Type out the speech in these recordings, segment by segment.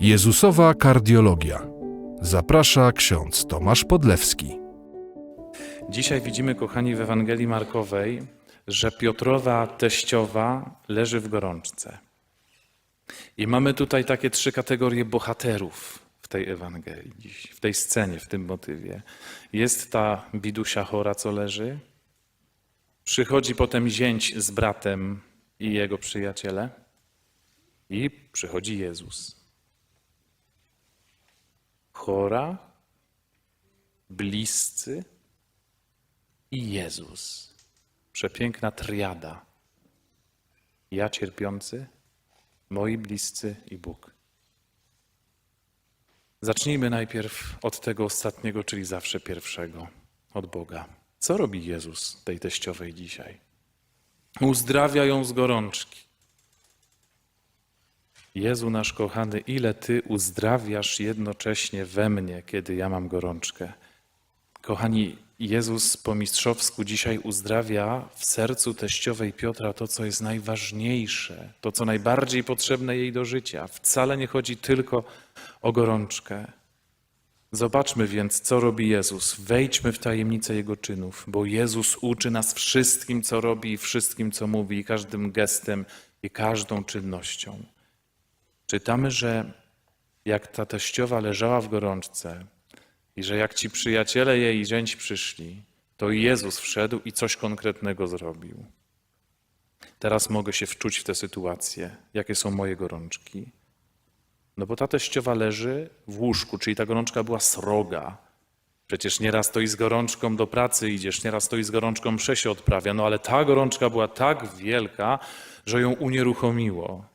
Jezusowa kardiologia. Zaprasza ksiądz Tomasz Podlewski. Dzisiaj widzimy, kochani, w Ewangelii Markowej, że Piotrowa teściowa leży w gorączce. I mamy tutaj takie trzy kategorie bohaterów w tej Ewangelii, w tej scenie, w tym motywie. Jest ta bidusia chora, co leży. Przychodzi potem zięć z bratem i jego przyjaciele. I przychodzi Jezus. Chora, bliscy, i Jezus. Przepiękna triada. Ja cierpiący, moi bliscy i Bóg. Zacznijmy najpierw od tego ostatniego, czyli zawsze pierwszego, od Boga. Co robi Jezus tej teściowej dzisiaj? Uzdrawia ją z gorączki. Jezu nasz kochany, ile Ty uzdrawiasz jednocześnie we mnie, kiedy ja mam gorączkę. Kochani, Jezus po mistrzowsku dzisiaj uzdrawia w sercu teściowej Piotra to, co jest najważniejsze, to, co najbardziej potrzebne jej do życia. Wcale nie chodzi tylko o gorączkę. Zobaczmy więc, co robi Jezus. Wejdźmy w tajemnicę Jego czynów, bo Jezus uczy nas wszystkim, co robi wszystkim, co mówi, i każdym gestem, i każdą czynnością. Czytamy, że jak ta teściowa leżała w gorączce, i że jak ci przyjaciele jej zięć przyszli, to Jezus wszedł i coś konkretnego zrobił. Teraz mogę się wczuć w tę sytuację, jakie są moje gorączki. No bo ta teściowa leży w łóżku, czyli ta gorączka była sroga. Przecież nieraz to i z gorączką do pracy idziesz, nieraz to i z gorączką msze się odprawia, no ale ta gorączka była tak wielka, że ją unieruchomiło.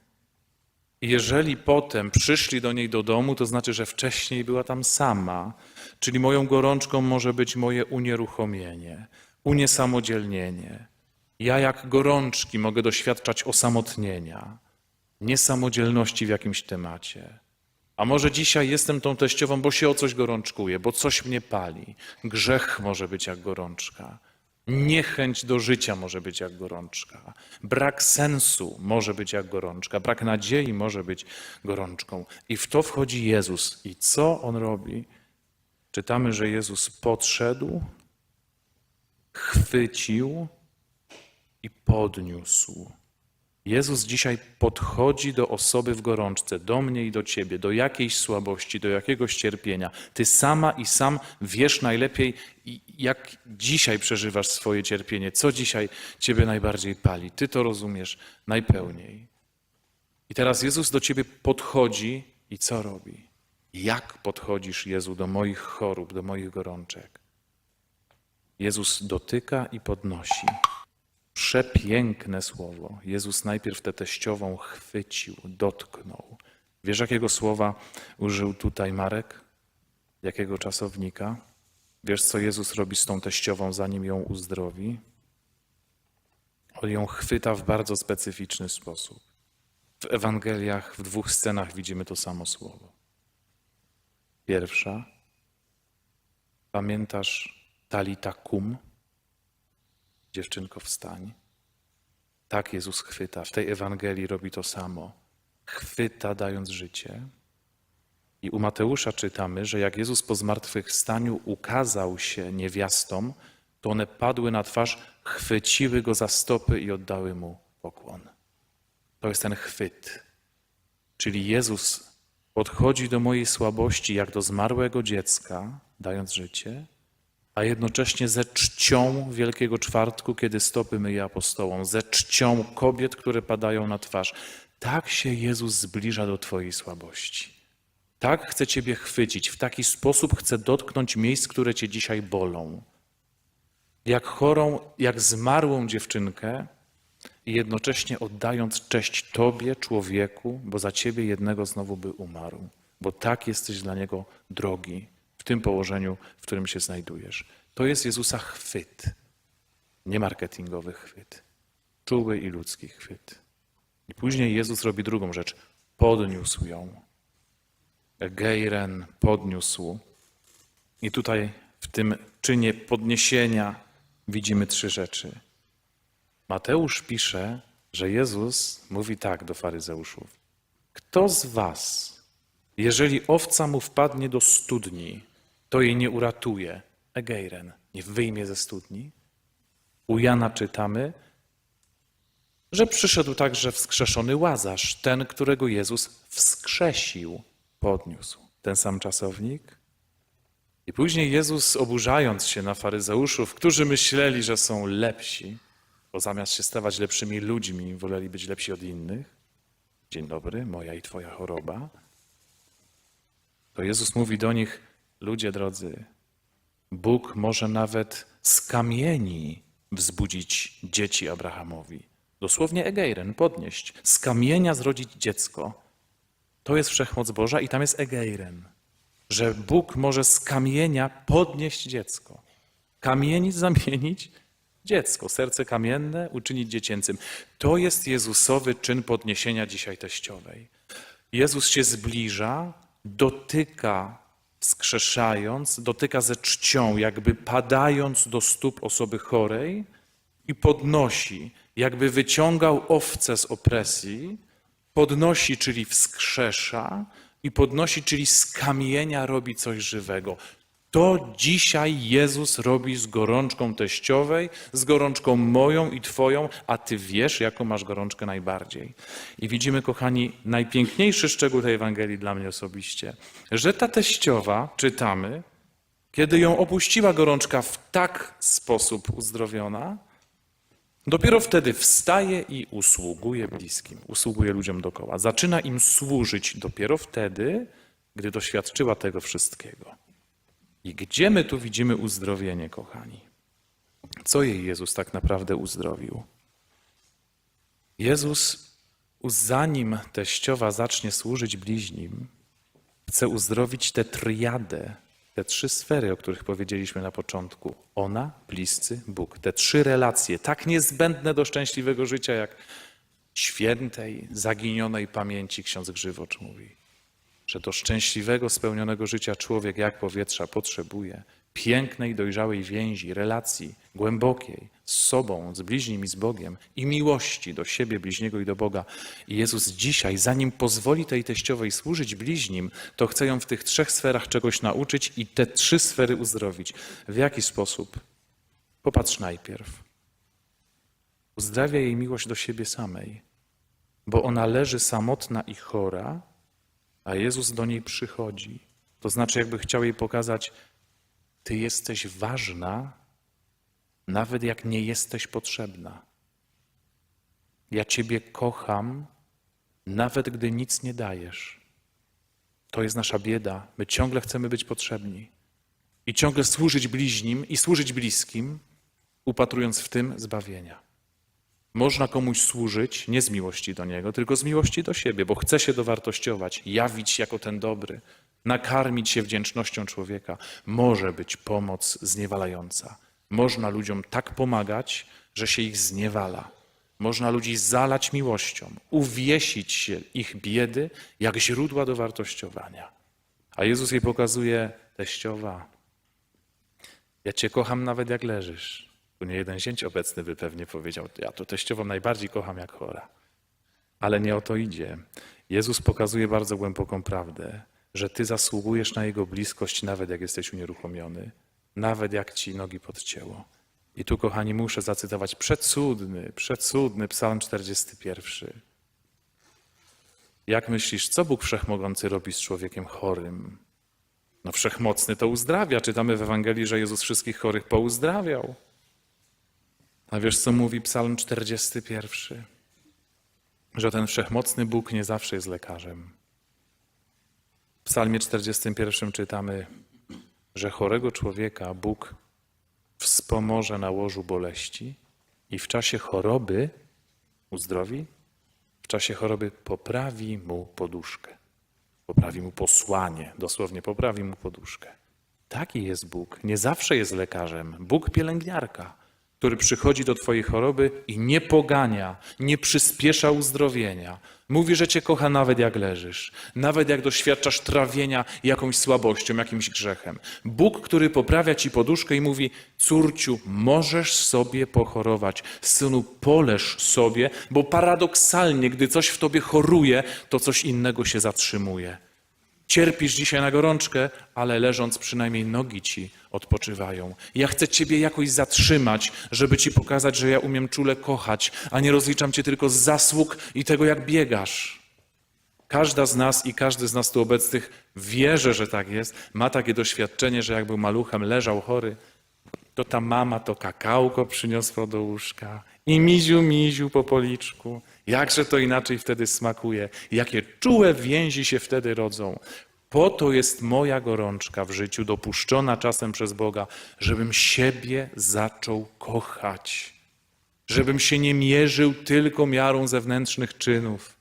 Jeżeli potem przyszli do niej do domu, to znaczy, że wcześniej była tam sama. Czyli moją gorączką może być moje unieruchomienie, uniesamodzielnienie. Ja jak gorączki mogę doświadczać osamotnienia, niesamodzielności w jakimś temacie. A może dzisiaj jestem tą teściową, bo się o coś gorączkuję, bo coś mnie pali. Grzech może być jak gorączka. Niechęć do życia może być jak gorączka. Brak sensu może być jak gorączka. Brak nadziei może być gorączką. I w to wchodzi Jezus. I co on robi? Czytamy, że Jezus podszedł, chwycił i podniósł. Jezus dzisiaj podchodzi do osoby w gorączce, do mnie i do ciebie, do jakiejś słabości, do jakiegoś cierpienia. Ty sama i sam wiesz najlepiej, jak dzisiaj przeżywasz swoje cierpienie, co dzisiaj ciebie najbardziej pali. Ty to rozumiesz najpełniej. I teraz Jezus do ciebie podchodzi i co robi? Jak podchodzisz, Jezu, do moich chorób, do moich gorączek? Jezus dotyka i podnosi. Przepiękne słowo. Jezus najpierw tę teściową chwycił, dotknął. Wiesz, jakiego słowa użył tutaj Marek? Jakiego czasownika? Wiesz, co Jezus robi z tą teściową, zanim ją uzdrowi? On ją chwyta w bardzo specyficzny sposób. W Ewangeliach, w dwóch scenach widzimy to samo słowo. Pierwsza. Pamiętasz Talita kum? Dziewczynko, wstań. Tak Jezus chwyta. W tej Ewangelii robi to samo. Chwyta, dając życie. I u Mateusza czytamy, że jak Jezus po zmartwychwstaniu ukazał się niewiastom, to one padły na twarz, chwyciły go za stopy i oddały mu pokłon. To jest ten chwyt. Czyli Jezus podchodzi do mojej słabości jak do zmarłego dziecka, dając życie, a jednocześnie ze czcią Wielkiego Czwartku, kiedy stopy myje apostołom, ze czcią kobiet, które padają na twarz. Tak się Jezus zbliża do Twojej słabości. Tak chce Ciebie chwycić, w taki sposób chce dotknąć miejsc, które Cię dzisiaj bolą. Jak chorą, jak zmarłą dziewczynkę i jednocześnie oddając cześć Tobie, człowieku, bo za Ciebie jednego znowu by umarł, bo tak jesteś dla Niego drogi tym położeniu, w którym się znajdujesz. To jest Jezusa chwyt, nie marketingowy chwyt, czuły i ludzki chwyt. I później Jezus robi drugą rzecz, podniósł ją. Geiren podniósł. I tutaj w tym czynie podniesienia widzimy trzy rzeczy. Mateusz pisze, że Jezus mówi tak do faryzeuszów. Kto z was, Jeżeli owca mu wpadnie do studni, to jej nie uratuje. Egeiren, nie wyjmie ze studni. U Jana czytamy, że przyszedł także wskrzeszony Łazarz, ten, którego Jezus wskrzesił, podniósł. Ten sam czasownik. I później Jezus, oburzając się na faryzeuszów, którzy myśleli, że są lepsi, bo zamiast się stawać lepszymi ludźmi, woleli być lepsi od innych. Dzień dobry, moja i twoja choroba. To Jezus mówi do nich, ludzie drodzy, Bóg może nawet z kamieni wzbudzić dzieci Abrahamowi. Dosłownie Egeiren, podnieść. Z kamienia zrodzić dziecko. To jest wszechmoc Boża i tam jest Egeiren. Że Bóg może z kamienia podnieść dziecko. Kamieni zamienić dziecko. Serce kamienne uczynić dziecięcym. To jest Jezusowy czyn podniesienia dzisiaj teściowej. Jezus się zbliża, dotyka, skrzeszając, dotyka ze czcią, jakby padając do stóp osoby chorej i podnosi, jakby wyciągał owce z opresji, podnosi, czyli wskrzesza i podnosi, czyli z kamienia robi coś żywego. To dzisiaj Jezus robi z gorączką teściowej, z gorączką moją i Twoją, a Ty wiesz, jaką masz gorączkę najbardziej. I widzimy, kochani, najpiękniejszy szczegół tej Ewangelii dla mnie osobiście, że ta teściowa, czytamy, kiedy ją opuściła gorączka w tak sposób uzdrowiona, dopiero wtedy wstaje i usługuje bliskim, usługuje ludziom dokoła. Zaczyna im służyć dopiero wtedy, gdy doświadczyła tego wszystkiego. I gdzie my tu widzimy uzdrowienie, kochani? Co jej Jezus tak naprawdę uzdrowił? Jezus, zanim teściowa zacznie służyć bliźnim, chce uzdrowić tę triadę, te trzy sfery, o których powiedzieliśmy na początku. Ona, bliscy, Bóg. Te trzy relacje, tak niezbędne do szczęśliwego życia, jak świętej, zaginionej pamięci ksiądz Grzywocz mówi że do szczęśliwego, spełnionego życia człowiek jak powietrza potrzebuje pięknej, dojrzałej więzi, relacji głębokiej z sobą, z bliźnim i z Bogiem i miłości do siebie, bliźniego i do Boga. I Jezus dzisiaj, zanim pozwoli tej teściowej służyć bliźnim, to chce ją w tych trzech sferach czegoś nauczyć i te trzy sfery uzdrowić. W jaki sposób? Popatrz najpierw. Uzdrawia jej miłość do siebie samej, bo ona leży samotna i chora, a Jezus do niej przychodzi. To znaczy, jakby chciał jej pokazać, Ty jesteś ważna, nawet jak nie jesteś potrzebna. Ja Ciebie kocham, nawet gdy nic nie dajesz. To jest nasza bieda. My ciągle chcemy być potrzebni i ciągle służyć bliźnim i służyć bliskim, upatrując w tym zbawienia. Można komuś służyć nie z miłości do niego, tylko z miłości do siebie, bo chce się dowartościować, jawić jako ten dobry, nakarmić się wdzięcznością człowieka. Może być pomoc zniewalająca. Można ludziom tak pomagać, że się ich zniewala. Można ludzi zalać miłością, uwiesić się ich biedy jak źródła dowartościowania. A Jezus jej pokazuje, teściowa, ja cię kocham nawet jak leżysz. Tu nie jeden zięć obecny by pewnie powiedział, ja to teściową najbardziej kocham jak chora. Ale nie o to idzie. Jezus pokazuje bardzo głęboką prawdę, że ty zasługujesz na Jego bliskość nawet jak jesteś unieruchomiony, nawet jak ci nogi podcięło. I tu, kochani, muszę zacytować przecudny, przecudny psalm 41. Jak myślisz, co Bóg Wszechmogący robi z człowiekiem chorym? No wszechmocny to uzdrawia. Czytamy w Ewangelii, że Jezus wszystkich chorych pouzdrawiał. A wiesz, co mówi Psalm 41? Że ten wszechmocny Bóg nie zawsze jest lekarzem. W Psalmie 41 czytamy, że chorego człowieka Bóg wspomoże na łożu boleści i w czasie choroby uzdrowi, w czasie choroby poprawi mu poduszkę. Poprawi mu posłanie, dosłownie poprawi mu poduszkę. Taki jest Bóg. Nie zawsze jest lekarzem. Bóg pielęgniarka który przychodzi do Twojej choroby i nie pogania, nie przyspiesza uzdrowienia. Mówi, że Cię kocha nawet jak leżysz, nawet jak doświadczasz trawienia jakąś słabością, jakimś grzechem. Bóg, który poprawia Ci poduszkę i mówi, córciu, możesz sobie pochorować, synu, poleż sobie, bo paradoksalnie, gdy coś w Tobie choruje, to coś innego się zatrzymuje. Cierpisz dzisiaj na gorączkę, ale leżąc przynajmniej nogi ci odpoczywają. Ja chcę ciebie jakoś zatrzymać, żeby ci pokazać, że ja umiem czule kochać, a nie rozliczam cię tylko z zasług i tego, jak biegasz. Każda z nas i każdy z nas tu obecnych wierzy, że tak jest, ma takie doświadczenie, że jak był maluchem, leżał chory, to ta mama to kakałko przyniosła do łóżka i miziu, miziu po policzku. Jakże to inaczej wtedy smakuje. Jakie czułe więzi się wtedy rodzą. Po to jest moja gorączka w życiu, dopuszczona czasem przez Boga, żebym siebie zaczął kochać. Żebym się nie mierzył tylko miarą zewnętrznych czynów.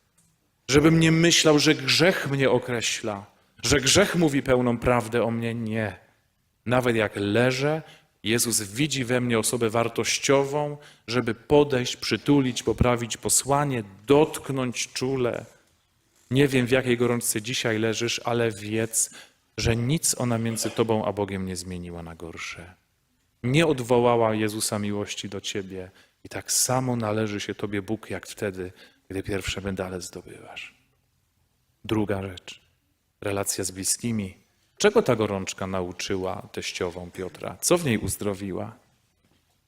Żebym nie myślał, że grzech mnie określa, że grzech mówi pełną prawdę o mnie. Nie. Nawet jak leżę, Jezus widzi we mnie osobę wartościową, żeby podejść, przytulić, poprawić posłanie, dotknąć czule. Nie wiem, w jakiej gorączce dzisiaj leżysz, ale wiedz, że nic ona między tobą a Bogiem nie zmieniła na gorsze. Nie odwołała Jezusa miłości do ciebie i tak samo należy się tobie Bóg, jak wtedy, gdy pierwsze medale zdobywasz. Druga rzecz. Relacja z bliskimi. Czego ta gorączka nauczyła teściową Piotra? Co w niej uzdrowiła?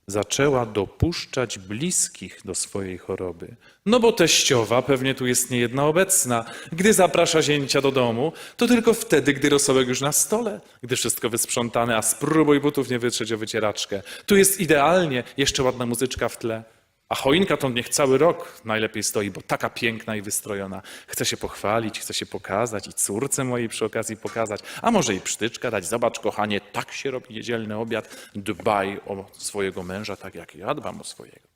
Zaczęła dopuszczać bliskich do swojej choroby. No bo teściowa, pewnie tu jest niejedna obecna, gdy zaprasza zięcia do domu, to tylko wtedy, gdy rosołek już na stole, gdy wszystko wysprzątane, a spróbuj butów nie wytrzeć o wycieraczkę. Tu jest idealnie, jeszcze ładna muzyczka w tle. A choinka to niech cały rok najlepiej stoi, bo taka piękna i wystrojona. Chcę się pochwalić, chcę się pokazać i córce mojej przy okazji pokazać, a może i psztyczka dać. Zobacz, kochanie, tak się robi niedzielny obiad. Dbaj o swojego męża, tak jak ja dbam o swojego.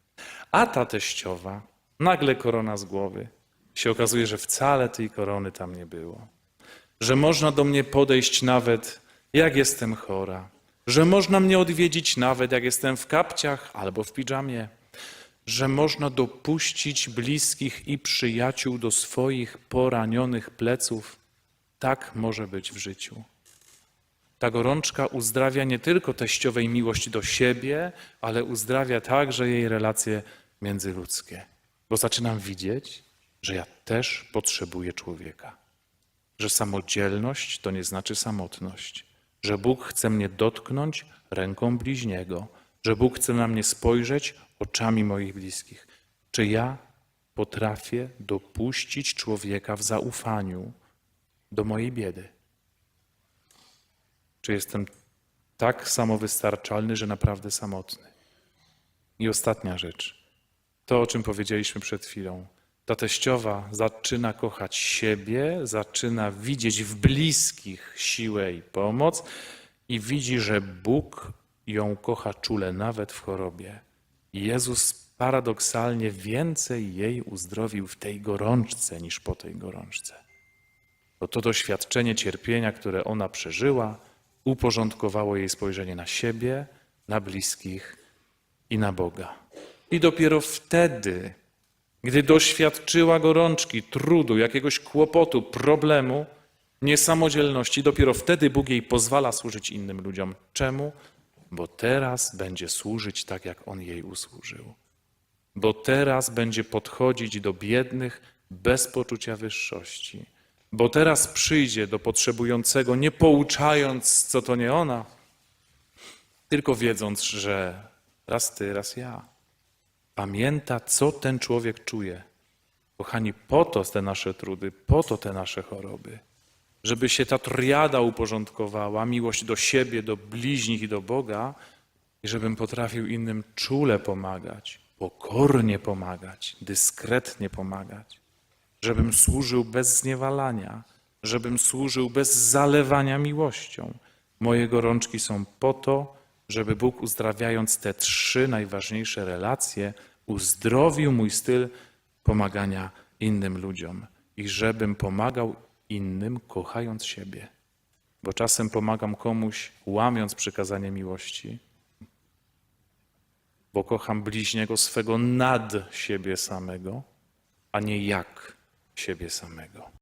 A ta teściowa, nagle korona z głowy. Się okazuje, że wcale tej korony tam nie było. Że można do mnie podejść nawet, jak jestem chora. Że można mnie odwiedzić nawet, jak jestem w kapciach albo w piżamie że można dopuścić bliskich i przyjaciół do swoich poranionych pleców. Tak może być w życiu. Ta gorączka uzdrawia nie tylko teściowej miłość do siebie, ale uzdrawia także jej relacje międzyludzkie. Bo zaczynam widzieć, że ja też potrzebuję człowieka. Że samodzielność to nie znaczy samotność. Że Bóg chce mnie dotknąć ręką bliźniego. Że Bóg chce na mnie spojrzeć oczami moich bliskich. Czy ja potrafię dopuścić człowieka w zaufaniu do mojej biedy? Czy jestem tak samowystarczalny, że naprawdę samotny? I ostatnia rzecz. To, o czym powiedzieliśmy przed chwilą. Ta teściowa zaczyna kochać siebie, zaczyna widzieć w bliskich siłę i pomoc i widzi, że Bóg ją kocha czule nawet w chorobie. I Jezus paradoksalnie więcej jej uzdrowił w tej gorączce niż po tej gorączce. Bo to doświadczenie cierpienia, które ona przeżyła, uporządkowało jej spojrzenie na siebie, na bliskich i na Boga. I dopiero wtedy, gdy doświadczyła gorączki, trudu, jakiegoś kłopotu, problemu, niesamodzielności, dopiero wtedy Bóg jej pozwala służyć innym ludziom. Czemu? Bo teraz będzie służyć tak, jak On jej usłużył. Bo teraz będzie podchodzić do biednych bez poczucia wyższości. Bo teraz przyjdzie do potrzebującego, nie pouczając, co to nie ona, tylko wiedząc, że raz ty, raz ja. Pamięta, co ten człowiek czuje. Kochani, po to te nasze trudy, po to te nasze choroby. Żeby się ta triada uporządkowała, miłość do siebie, do bliźnich i do Boga, i żebym potrafił innym czule pomagać, pokornie pomagać, dyskretnie pomagać. Żebym służył bez zniewalania, żebym służył bez zalewania miłością. Moje gorączki są po to, żeby Bóg uzdrawiając te trzy najważniejsze relacje, uzdrowił mój styl pomagania innym ludziom i żebym pomagał innym, kochając siebie. Bo czasem pomagam komuś, łamiąc przykazanie miłości, bo kocham bliźniego swego nad siebie samego, a nie jak siebie samego.